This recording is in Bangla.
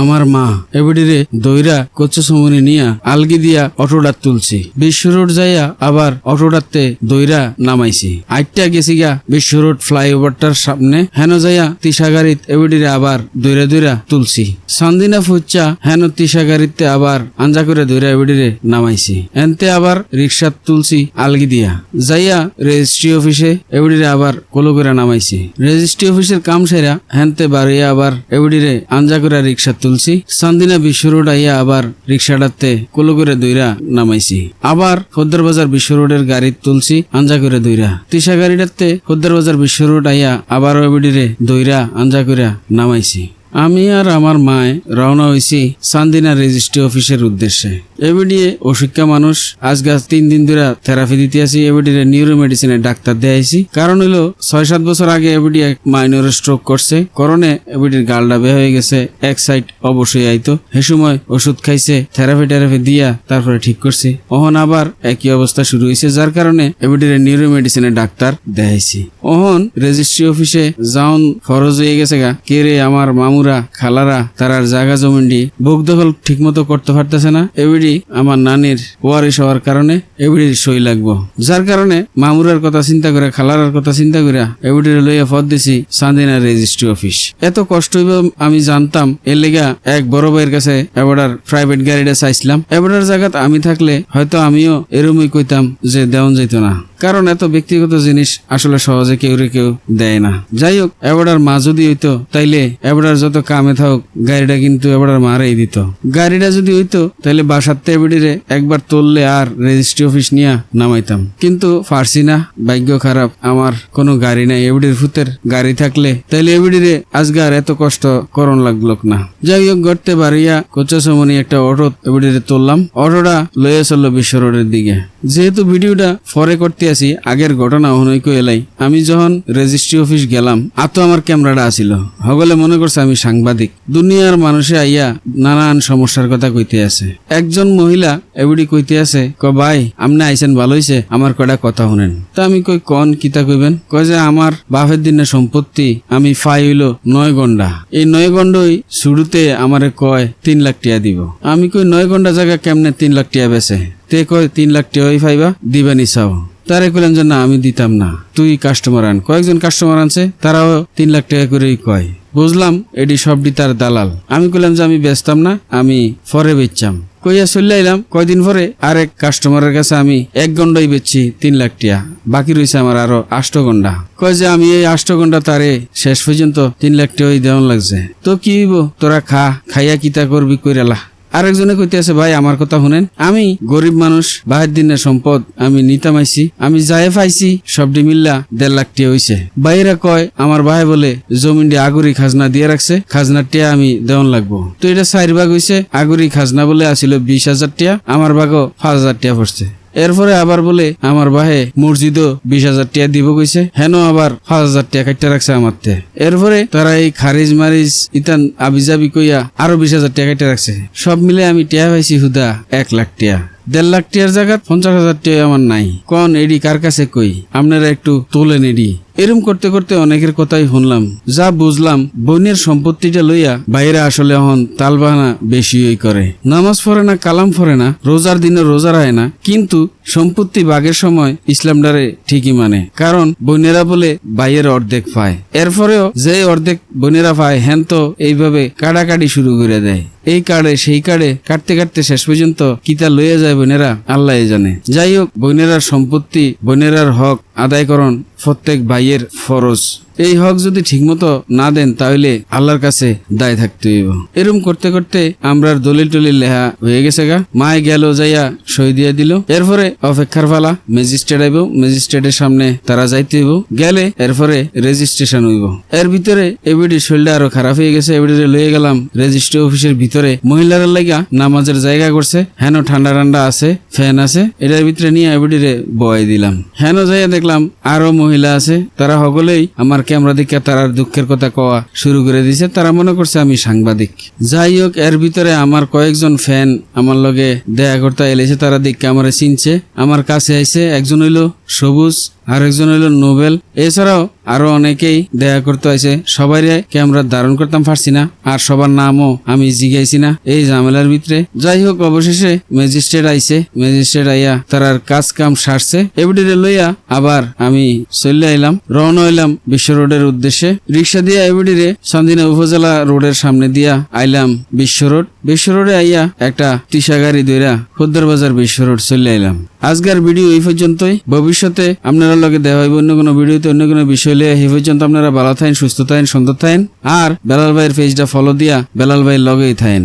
আমার মা এবিডিরে দইরা কচ্চা সমনি নিয়া আলগি দিয়া অটোডাত তুলছি। বিশ্ব রোড যাইয়া আবার অটোডাতে দইরা নামাইছি। আইটা গেছি গা বিশ্ব রোড ফ্লাইওভারটার সামনে, হেন যাইয়া তিসা গাড়িত এবিডিরে আবার দইরা দইরা তুলছি। সান্দিনা ফুচ্চা হেন তিসা গাড়িতে আবার আঞ্জা করে দইরা এবিডিরে নামাইছি। এনতে আবার রিক্সা তুলছি আলগি দিয়া। যাইয়া রেজিস্ট্রি অফিসে এবিডিরে আবার কোলো করে নামাইছি। রেজিস্ট্রি অফিসের কাম সেরা হেনতে বাড়িয়া আবার এবিডিরে আঞ্জা করে রিক্সা তুলছি। সান্দিনা বিশ্ব রোড আইয়া আবার রিক্সাটাতে কোলো করে দইরা নামাইছি। আবার খদ্দার বাজার বিশ্ব রোডের গাড়ি তুলছি, আঞ্জা করে দইরা। তিসা গাড়িটাতে খদ্দার বাজার বিশ্ব রোড আইয়া আবার ওবিডিরে দইরা, আঞ্জা করে নামাইছি। আমি আর আমার মায় রওনা হয়েছি সান্দিনা রেজিস্ট্রি অফিসের উদ্দেশ্যে। এবিডিএ অশিক্ষা মানুষ, আজকে তিন দিন ধরে থেরাপি দিতে আসি। এবিডিরে নিউরো মেডিসিনের ডাক্তার দেয়াইছি কারণ হলো ছয় সাত বছর আগে এবিডি এক মাইনর স্ট্রোক করছে। করণে এবিডির গালটা বে হয়ে গেছে। এক সাইড অবশ্যই আইতো। সে সময় ওষুধ খাইছে, থেরাপি টেরাপি দিয়া তারপরে ঠিক করছি। অহন আবার একই অবস্থা শুরু হয়েছে, যার কারণে এবিডির নিউরো মেডিসিনের ডাক্তার দেখাইছি অহন রেজিস্ট্রি অফিসে যাওন ফরজ হয়ে গেছে গা। কে রে, আমার মামুরা খালারা তারার জায়গা জমিনটি বুক দখল ঠিক মতো করতে পারতেছে না। এবিডি আমার নানির ওয়ারিশ হওয়ার কারণে এবিডির সই লাগবো। যার কারণে মামুরার কথা চিন্তা করে, খালারার কথা চিন্তা করে এবিডির লইয়া পদ দিছি সান্দিনা রেজিস্ট্রি অফিস। এত কষ্ট হইব আমি জানতাম, এর লেগা এক বড় ভাইয়ের কাছে এবারার প্রাইভেট গাড়িটা চাইছিলাম। এবারার জায়গাত আমি থাকলে হয়তো আমিও এরমই কইতাম যে দেওয়ান যেত না। কারণ এত ব্যক্তিগত জিনিস আসলে সহজে কেউ রে কেউ দেয় না। যাই হোক এবারার মা যদি হইতো, তাইলে এবারার যত কামে থাক গাড়িটা কিন্তু এবারার মারাই দিত। গাড়িটা যদি হইতো তাহলে বাসার তেবিডিরে একবার তুললে আর রেজিস্ট্রি অফিস নিয়ে নামাইতাম। কিন্তু পারছি না, ভাগ্য খারাপ, আমার কোনো গাড়ি নাই। এবিডির ফুতের গাড়ি থাকলে, তাইলে এবিডিরে আজগার এত কষ্ট করণ লাগল না। যাই হোক, গড়তে বাড়িয়া কোচাসমনি একটা অটো এবিডিরে তুললাম। অটোটা লইয়া চলল বিশ্ব রোডের দিকে। যেহেতু ভিডিওটা ফরে করতে আসি আগের ঘটনা অহনৈক এলাই। আমি যখন রেজিস্ট্রি অফিস গেলাম আতো আমার ক্যামেরাটা আসিল হগলে মনে করছে আমি সাংবাদিক। দুনিয়ার মানুষে আইয়া নানান সমস্যার কথা কইতে আছে। একজন মহিলা এবিডি কইতে আছে ক ভাই আপনি আইসেন ভালো হইছে, আমার কটা কথা শুনেন? তা আমি কই, কন কিতা কইবেন? কয় যে, আমার বাপের দিনের সম্পত্তি আমি ফাই হইল নয় গন্ডা এই নয় গন্ডই শুরুতে আমারে কয়, তিন লাখ টিয়া দিব। আমি কই নয় গন্ডা জায়গা কেমনে তিন লাখ টিয়া বেছে তে কয়, তিন লাখ টিয়াই ফাইবা দিবানি চাও। তারে কইলাম যে, না, আমি দিতাম না। তুই কাস্টমার আন। কয়েকজন কাস্টমার আনছে, তারাও তিন লাখ টাকা করেই কয়। বুঝলাম এটি সবটি তার দালাল। আমি কইলাম যে, আমি বেচতাম না, আমি ফরে বেচতাম। কইয়া চলে আইলাম। কয়দিন পরে আরেক কাস্টমারের কাছে আমি এক গন্ডাই বেচছি তিন লাখ টিয়া। বাকি রয়েছে আমার আরও আষ্ট গন্ডা। কয় যে, আমি এই আষ্ট গন্ডা তারে শেষ পর্যন্ত তিন লাখ টিয়াই দেওয়ান লাগছে। তো কি হইব? তোরা খা, খাইয়া কিতা করবি কইরালা আরেকজনে কইতে আছে ভাই, আমার কথা শুনেন। আমি গরিব মানুষ বাহির দিনের সম্পদ আমি নিতামাইছি আমি যাই পাইছি, সবটি মিল্লা দেড় লাখ টিয়া হইছে। বাইরা কয়, আমার ভাই বলে, জমিনটি আগুরি খাজনা দিয়ে রাখছে, খাজনার টিয়া আমি দেওয়ান লাগবো। তো এটা চার ভাগ হইছে, আগুরি খাজনা বলে আসিল বিশ হাজার টিয়া, আমার ভাগও পাঁচ হাজার টিয়া পড়ছে। এরপরে আবার বলে, আমার বাহে মসজিদও বিশ হাজার টিয়া দিব কইছে, হেন আবার পাঁচ হাজার টিয়া কাটতে রাখছে আমার তে এরপরে তারা এই খারিজ মারিজ ইতান আবিজাবি কইয়া আরও বিশ হাজার টাকা কাটতে রাখছে। সব মিলে আমি টিয়া পাইছি হুদা এক লাখ টিয়া। দেড় লাখ টিয়ার জায়গা পঞ্চাশ হাজার টিয়া আমার নাই। কন এডি কার কাছে কই? আপনারা একটু তোলেন এডি। এরম করতে করতে অনেকের কথাই শুনলাম। যা বুঝলাম বোনের সম্পত্তিটা লইয়া বাইরে আসলে এখন তালবাহানা বেশি করে। নামাজ পড়ে না, কালাম ফরে না, রোজার দিনে রোজা রায় না, কিন্তু সম্পত্তি বাগের সময় ইসলামডারে ঠিকই মানে। কারণ বোনেরা বলে বাইয়ের অর্ধেক পায়। এরপরেও যে অর্ধেক বোনেরা পায় হ্যান তো এইভাবে কাটাকাটি শুরু করে দেয়। এই কার্ডে সেই কার্ডে কাটতে কাটতে শেষ পর্যন্ত কিতা লইয়া যায় বোনেরা আল্লাহ জানে। যাই হোক বোনেরার সম্পত্তি বোনেরার হক, আদায়করণ প্রত্যেক ভাইয়ের ফরজ। এই হক যদি ঠিকমতো না দেন, তাহলে আল্লাহর কাছে দায় থাকতে হইব। এরম করতে করতে আমরা দলিল টলিল লেহা হয়ে গেছে গা। মায় গেল যাইয়া সই দিয়ে দিল। এরপরে অপেক্ষার ফালা ম্যাজিস্ট্রেট আইব, ম্যাজিস্ট্রেটের সামনে তারা যাইতে হইব। গেলে এরপরে রেজিস্ট্রেশন হইব। এর ভিতরে এবিডি শরীরটা আরও খারাপ হয়ে গেছে এবিডি লয়ে গেলাম। রেজিস্ট্রি অফিসের ভিতরে মহিলাদের লাগা নামাজের জায়গা করছে। হেন ঠান্ডা ঠান্ডা আছে, ফ্যান আছে, এটার ভিতরে নিয়ে এবিডি রে বয় দিলাম। হেন যাইয়া দেখলাম আরও মহিলা আছে, তারা সকলেই আমার ক্যামেরা দেখে তারার দুঃখের কথা কওয়া শুরু করে দিছে। তারা মনে করছে আমি সাংবাদিক। যাই হোক, এর ভিতরে আমার কয়েকজন ফ্যান আমার লগে দেয়া করতে এলেছে, তারা দিককে আমার চিনছে। আমার কাছে আইসে একজন হইল সবুজ আর একজন হইল নোবেল। এছাড়াও আরও অনেকেই দেখা করতে হয়েছে সবাই ক্যামেরা ধারণ করতাম পারছি না, আর সবার নামও আমি জিগাইছি না এই ঝামেলার ভিতরে। যাই হোক, অবশেষে ম্যাজিস্ট্রেট আইছে। ম্যাজিস্ট্রেট আইয়া তারার কাজ কাম সারছে। এবিডিরে লইয়া আবার আমি চলে আইলাম। রওনা হইলাম বিশ্ব রোডের উদ্দেশ্যে। রিক্সা দিয়ে এবিডিরে সন্দিনা উপজেলা রোডের সামনে দিয়া আইলাম বিশ্ব রোড। বিশ্ব রোডে আইয়া একটা টিসা গাড়ি দইরা খুদ্দার বাজার বিশ্ব রোড চলে আইলাম। আজকের ভিডিও এই পর্যন্তই। ভবিষ্যতে আপনারা লগে দেওয়া হইব, অন্য কোনো ভিডিওতে, অন্য কোনো বিষয় লিয়ে হে পর্যন্ত আপনারা ভালো থাকেন, সুস্থ থাকেন, সুন্দর থাকেন। আর বেলাল ভাইয়ের পেজটা ফলো দিয়া বেলাল ভাইয়ের লগেই থাকেন।